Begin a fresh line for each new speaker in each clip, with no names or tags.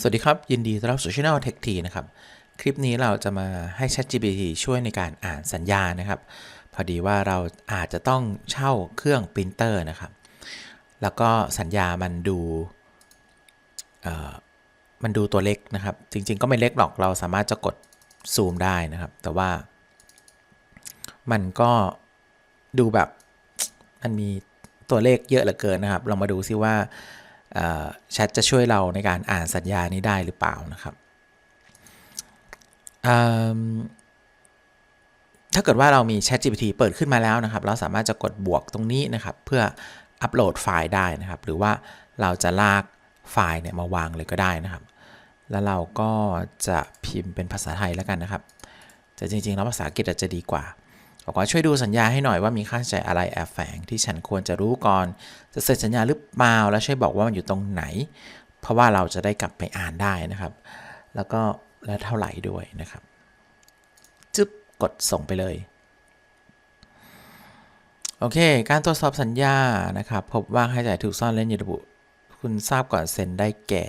สวัสดีครับ ยินดีต้อนรับสู่ช่อง Tech T นะครับ คลิปนี้เราจะมาให้ ChatGPT ช่วยในการอ่านสัญญานะครับ พอดีว่าเราอาจจะต้องเช่าเครื่องปรินเตอร์นะครับ แล้วก็สัญญามันดูมันดูตัวเล็กนะครับ จริง ๆ ก็ไม่เล็กหรอกเราสามารถจะกดซูมได้นะครับ แต่ว่า มันก็ดูแบบมันมีตัวเลขเยอะเหลือเกินนะครับ เรามาดูซิว่า แชทจะช่วยเราในการอ่านสัญญานี้ได้หรือเปล่านะครับ ถ้าเกิดว่าเรามี Chat GPT เปิดขึ้นมาแล้วนะครับ เราสามารถจะกดบวกตรงนี้นะครับ เพื่ออัปโหลดไฟล์ได้นะครับ หรือว่าเราจะลากไฟล์เนี่ยมาวางเลยก็ได้นะครับ แล้วเราก็จะพิมพ์เป็นภาษาไทยแล้วกันนะครับ แต่จริงๆแล้วภาษาอังกฤษอาจจะดีกว่า บอกว่าช่วยดูสัญญาให้หน่อยว่ามีค่าใช้จ่ายอะไรแอบแฝงที่ฉันควรจะรู้ก่อน จะเสร็จสัญญาหรือเปล่าแล้วช่วยบอกว่ามันอยู่ตรงไหน เพราะว่าเราจะได้กลับไปอ่านได้นะครับ แล้วก็และเท่าไหร่ด้วยนะครับจึ๊บกดส่งไปเลยโอเค การตรวจสอบสัญญา นะครับ พบว่าค่าใช้จ่ายถูกซ่อนเล่นอยู่ระบุ คุณทราบก่อนเซ็นได้แก่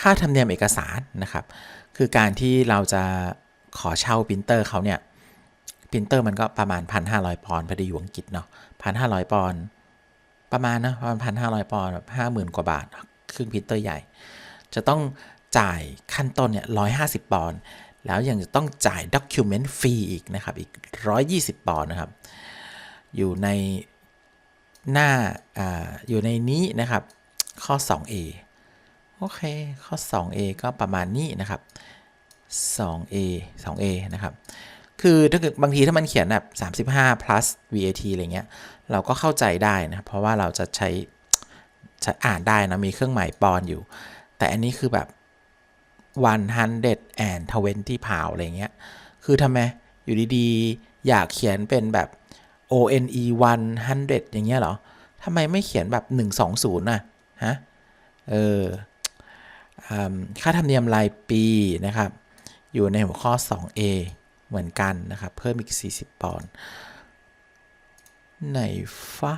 ค่าธรรมเนียมเอกสารนะครับ คือการที่เราจะขอเช่าปรินเตอร์เขาเนี่ย ปรินเตอร์มันก็ประมาณ 1,500 ปอนด์พอดีอยู่อังกฤษเนาะ1,500 ปอนด์ประมาณนะประมาณ1,500 ปอนด์แบบ50,000 กว่าบาทเครื่องปรินเตอร์ใหญ่ จะต้องจ่ายขั้นต้นเนี่ย150 ปอนด์แล้วยังจะต้องจ่ายด็อกิวเมนต์ฟรีอีกนะครับ อีก 120 ปอนด์นะครับ อยู่ในหน้าออยู่ในนี้นะครับ ข้อ 2a โอเค ข้อ 2a ก็ประมาณนี้นะครับ 2a 2a นะครับ คือถ้าเกิดบางทีถ้ามันเขียนแบบ35 plus VAT อะไรเงี้ย เราก็เข้าใจได้นะ เพราะว่าเราจะใช้จะอ่านได้นะ มีเครื่องหมายปอนอยู่ แต่อันนี้คือแบบ100 and 20 pound อะไรเงี้ย คือทำไมอยู่ดีๆ อยากเขียนเป็นแบบ one 100 อย่างเงี้ยเหรอทำไมไม่เขียนแบบ 120น่ะฮะ เออค่าธรรมเนียมรายปีนะครับ อยู่ในหัวข้อ 2a เหมือนกันนะครับ เพิ่มอีก 40 ปอนด์ไหนฟะ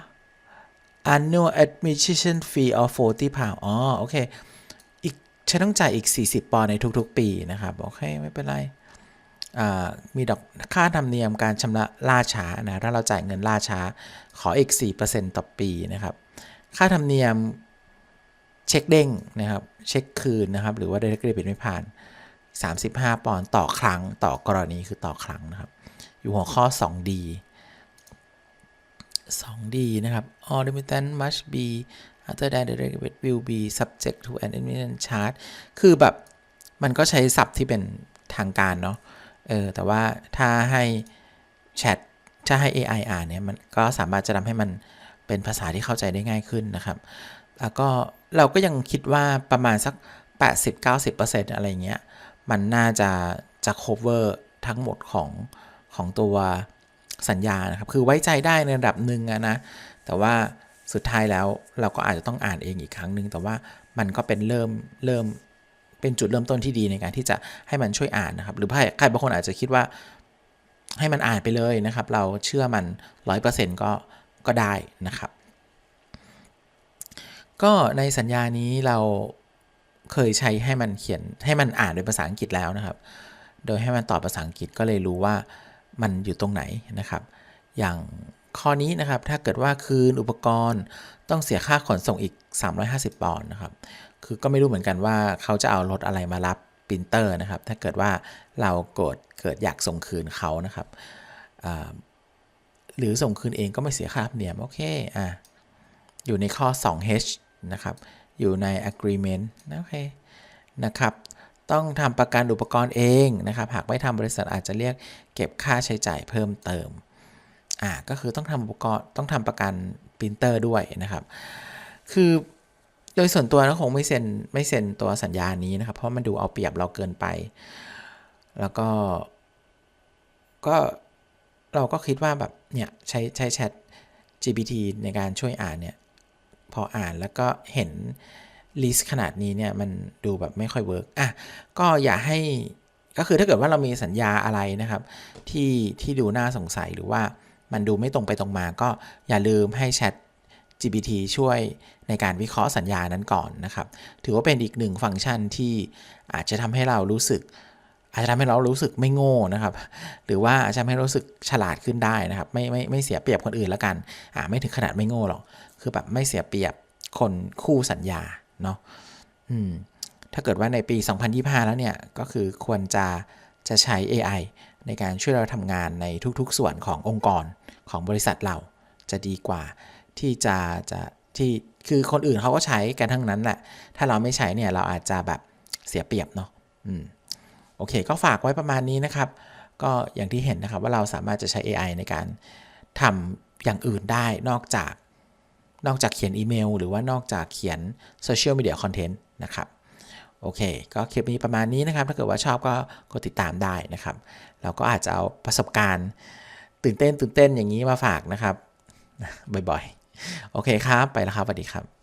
annual admission fee of 40 pound อ๋อ โอเค อีกฉันต้องจ่ายอีก 40 ปอนด์ในทุกๆ ปีนะครับ โอเค ไม่เป็นไร มีดอกค่าธรรมเนียมการชำระล่าช้านะ ถ้าเราจ่ายเงินล่าช้า ขออีก 4%ต่อปีนะครับ ค่าธรรมเนียมเช็คเด้งนะครับ เช็คคืนนะครับ หรือว่าได้เครดิตไม่ผ่าน 35 ปอนด์ต่อครั้งต่อกรณีคือต่อครั้งนะครับ อยู่หัวข้อ 2D 2D นะครับ all remittance must be after that the debit will be subject to an admission charge คือแบบมันก็ใช้ศัพท์ที่เป็นทางการเนาะ เออ แต่ว่าถ้าให้แชทถ้าให้ AI อ่านเนี่ย มันก็สามารถจะทำให้มันเป็นภาษาที่เข้าใจได้ง่ายขึ้นนะครับ แล้วก็เราก็ยังคิดว่าประมาณสัก 80-90%อะไรเงี้ย มันน่าจะจะ cover ทั้งหมดของของตัวสัญญานะครับ คือไว้ใจได้ในระดับหนึ่งนะ แต่ว่าสุดท้ายแล้วเราก็อาจจะต้องอ่านเองอีกครั้งหนึ่งแต่ว่ามันก็เป็นเริ่มเริ่มเป็นจุดเริ่มต้นที่ดีในการที่จะให้มันช่วยอ่านนะครับ หรือใครบางคนอาจจะคิดว่าให้มันอ่านไปเลยนะครับ เราเชื่อมัน 100%ก็ก็ได้นะครับ ก็ในสัญญานี้เรา เคยใช้ให้มันเขียนให้มันอ่านเป็นภาษาอังกฤษแล้วนะครับ โดยให้มันตอบภาษาอังกฤษก็เลยรู้ว่ามันอยู่ตรงไหนนะครับ อย่างข้อนี้นะครับถ้าเกิดว่าคืนอุปกรณ์ต้องเสียค่าขนส่งอีก 350 ปอนด์นะครับคือก็ไม่รู้เหมือนกันว่าเขาจะเอารถอะไรมารับปรินเตอร์นะครับ ถ้าเกิดว่าเรากดเกิดอยากส่งคืนเขานะครับหรือส่งคืนเองก็ไม่เสียค่าธรรมเนียมโอเคอะอยู่ในข้อ 2H นะครับ อยู่ใน agreement โอเคนะครับ ต้องทำประกันอุปกรณ์เองนะครับ หากไม่ทำบริษัทอาจจะเรียกเก็บค่าใช้จ่ายเพิ่มเติม อ่า ก็คือต้องทำอุปกรณ์ต้องทำประกันปรินเตอร์ด้วยนะครับ คือโดยส่วนตัวก็คงไม่เซ็นไม่เซ็นตัวสัญญานี้นะครับ เพราะมันดูเอาเปรียบเราเกินไป แล้วก็ก็เราก็คิดว่าแบบเนี่ยใช้ใช้แชท GPT ในการช่วยอ่านเนี่ย พออ่านแล้วก็เห็นลิสต์ขนาดนี้เนี่ยมันดูแบบไม่ค่อยเวิร์กอะก็อย่าให้ก็คือถ้าเกิดว่าเรามีสัญญาอะไรนะครับ ที่ที่ดูน่าสงสัยหรือว่ามันดูไม่ตรงไปตรงมา ก็อย่าลืมให้แชท GPT ช่วยในการวิเคราะห์สัญญานั้นก่อนนะครับ ถือว่าเป็นอีกหนึ่งฟังก์ชันที่อาจจะทำให้เรารู้สึก อาจจะทำให้เรารู้สึกไม่โง่นะครับ หรือว่าอาจจะทำให้รารู้สึกฉลาดขึ้นได้นะครับ ไม่ไม่ไม่เสียเปรียบคนอื่นแล้วกันอ่าไม่ถึงขนาดไม่โง่หรอก คือแบบไม่เสียเปรียบคนคู่สัญญาเนาะอืมถ้าเกิดว่าในปี 2025 แล้วเนี่ย ก็คือควรจะจะใช้ AI ในการช่วยเราทำงานในทุกๆ ส่วนขององค์กรของบริษัทเราจะดีกว่าที่จะจะที่คือคนอื่นเขาก็ใช้กันทั้งนั้นแหละ ถ้าเราไม่ใช้เนี่ยเราอาจจะแบบเสียเปรียบเนาะอืม โอเค ก็ฝากไว้ประมาณนี้นะครับ ก็อย่างที่เห็นนะครับว่าเราสามารถจะใช้ AI ในการทำอย่างอื่นได้นอกจาก นอกจากเขียนอีเมล หรือว่านอกจากเขียนโซเชียลมีเดียคอนเทนต์นะครับโอเค ก็คลิปนี้ประมาณนี้นะครับ ถ้าเกิดว่าชอบก็กดติดตามได้นะครับ เราก็อาจจะเอาประสบการณ์ ตื่นเต้นตื่นเต้นอย่างนี้มาฝากนะครับ บ่อยๆ โอเคครับ ไปแล้วครับ สวัสดีครับ